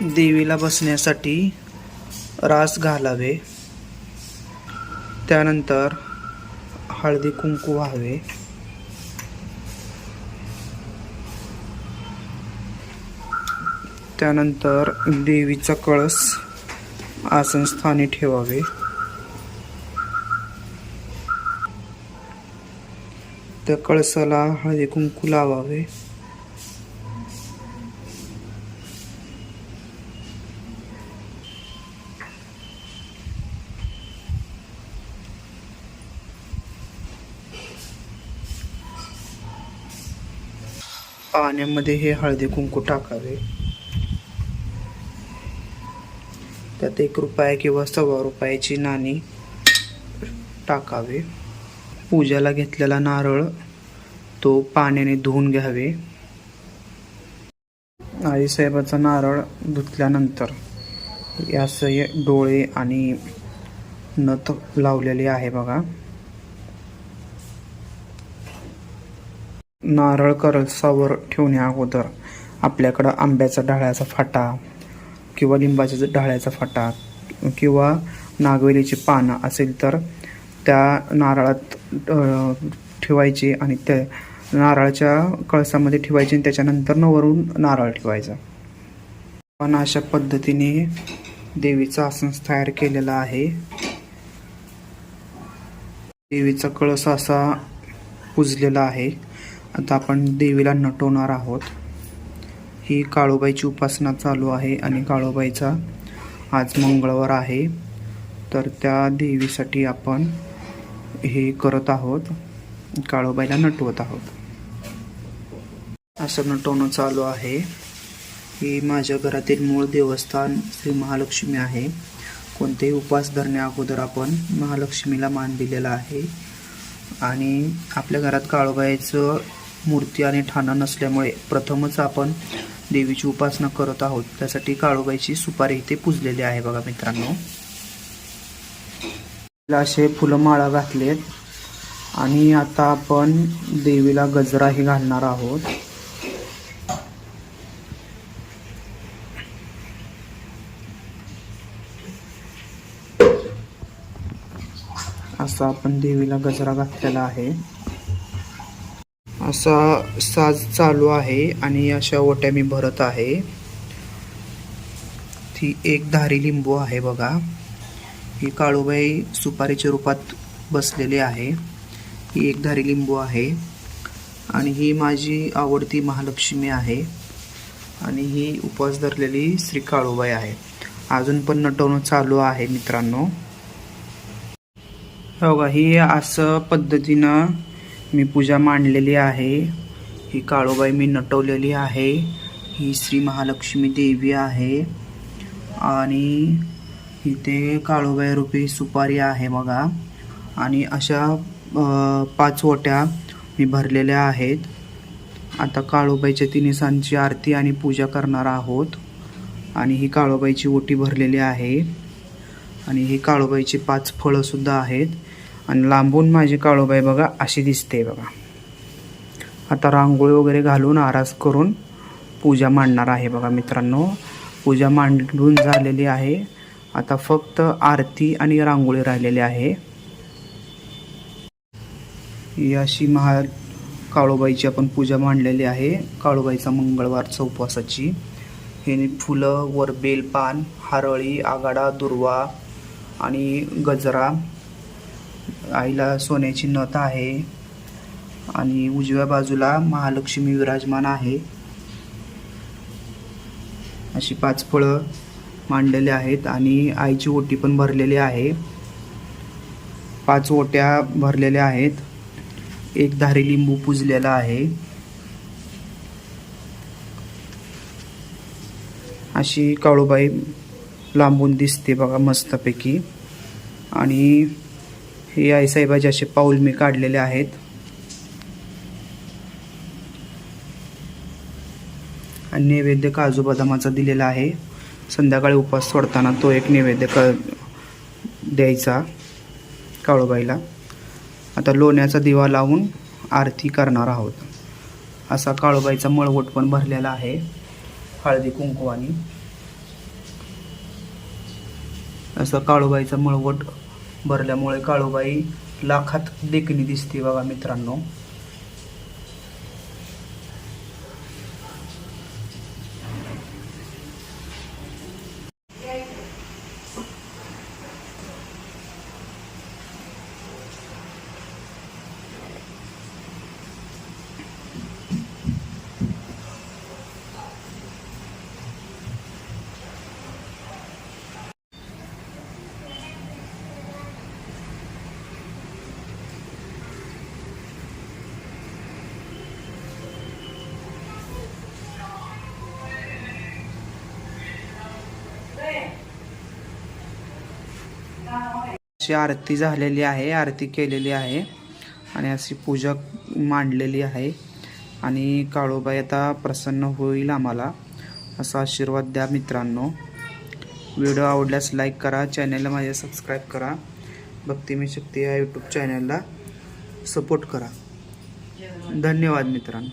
देवीला बसण्यासाठी रास घालावे. त्यानंतर हळदी कुंकू व्हावे. त्यानंतर देवीचा कळस आसनस्थानी ठेवावे. त्या कळसाला हळदी कुंकू लावावे. पाण्यामध्ये हे हळदी कुंकू टाकावे. त्यात एक रुपया किंवा सव्वा रुपयाची नाणी टाकावे. पूजाला घेतलेला नारळ तो पाण्याने धुवून घ्यावे. आईसाहेबाचा नारळ धुतल्यानंतर यास डोळे आणि नथ लावलेले आहे बघा. नारळ करसावर ठेवण्या अगोदर आपल्याकडं आंब्याचा डाळ्याचा फाटा किंवा लिंबाच्या डाळ्याचा फाटा किंवा नागवेलीची पानं असेल तर त्या नारळात ठेवायची आणि त्या नारळाच्या कळसामध्ये ठेवायची आणि त्याच्यानंतर न वरून नारळ ठेवायचा. पण अशा पद्धतीने देवीचा आसन तयार केलेला आहे. देवीचा कळस असा पुजलेला आहे. आता आपण देवीला नटवणार आहोत. ही काळूबाईची उपासना चालू आहे आणि काळूबाईचा आज मंगळवार आहे. तर त्या देवीसाठी आपण हे करत आहोत. काळूबाईला नटवत आहोत. असं नटवणं चालू आहे. ही माझ्या घरातील मूळ देवस्थान श्री महालक्ष्मी आहे. कोणतेही उपास धरण्या अगोदर आपण महालक्ष्मीला मान दिलेला आहे. आणि आपल्या घरात काळूबाईचं मूर्ती आणि ठाणं नसल्यामुळे प्रथमच आपण देवीची उपासना करत आहोत. त्यासाठी काळोबाईची सुपारी इथे पुजलेली आहे बघा मित्रांनो. असे फुलं माळा घातलेत. आणि आता आपण देवीला गजराही घालणार आहोत. असा आपण देवीला गजरा घातलेला आहे. असा साज चालू आहे आणि अशा ओट्या मी भरत आहे. ती एक धारी लिंबू आहे बघा. ही काळूबाई सुपारीच्या रूपात बसलेली आहे. ही एक धारी लिंबू आहे आणि ही माझी आवडती महालक्ष्मी आहे आणि ही उपवास धरलेली श्री काळूबाई आहे. अजून पण नटवणं चालू आहे मित्रांनो. हो ही असं पद्धतीनं मी पूजा मांडलेली आहे. ही काळोबाई मी नटवलेली आहे. ही श्री महालक्ष्मी देवी आहे. आणि इथे काळोबाई रुपी सुपारी आहे बघा. आणि अशा पाच ओट्या मी भरलेल्या आहेत. आता काळोबाईच्या तिन्ही आरती आणि पूजा करणार आहोत. आणि ही काळोबाईची ओटी भरलेली आहे. आणि ही काळोबाईची पाच फळं सुद्धा आहेत. आणि लांबून माझी काळूबाई बघा अशी दिसते बघा. आता रांगोळी वगैरे घालून आरास करून पूजा मांडणार आहे बघा मित्रांनो. पूजा मांडून झालेली आहे. आता फक्त आरती आणि रांगोळी राहिलेली आहे. ही अशी महा काळूबाईची आपण पूजा मांडलेली आहे. काळूबाईचा मंगळवारचा उपवासाची. हे फुलं वर बेलपान हरळी आगाडा दुर्वा आणि गजरा आईला सोन्याची नथ आहे आणि उजव्या बाजूला महालक्ष्मी विराजमान आहे. अशी पाच फळं मांडलेली आहेत आणि आईची ओटी पण भरलेली आहे. पाच ओट्या भरलेल्या आहेत. एक धारी लिंबू पुजलेला आहे. अशी काळूबाई लांबून दिसते बघा मस्तपैकी. आणि हे आईसाहेबाचे असे पाऊल मी काढलेले आहेत. आणि नैवेद्य काजू बदामाचा दिलेला आहे. संध्याकाळी उपवास सोडताना तो एक नैवेद्य क द्यायचा काळूबाईला. आता लोण्याचा दिवा लावून आरती करणार आहोत. असा काळूबाईचा मळवट पण भरलेला आहे. हळदी कुंकवानी. असं काळूबाईचा मळवट भरल्यामुळे काळूबाई लाखात देखणी दिसते बघा मित्रांनो. अशी आरती झालेली आहे आरती केलेली आहे. आणि अशी पूजा मांडलेली आहे. आणि काळूबाई आता प्रसन्न होईल आम्हाला असा आशीर्वाद द्या मित्रांनो. व्हिडिओ आवडल्यास लाईक करा चॅनलला माझ्या सबस्क्राईब करा. भक्ती मी शक्ती या यूट्यूब चॅनलला सपोर्ट करा. धन्यवाद मित्रांनो.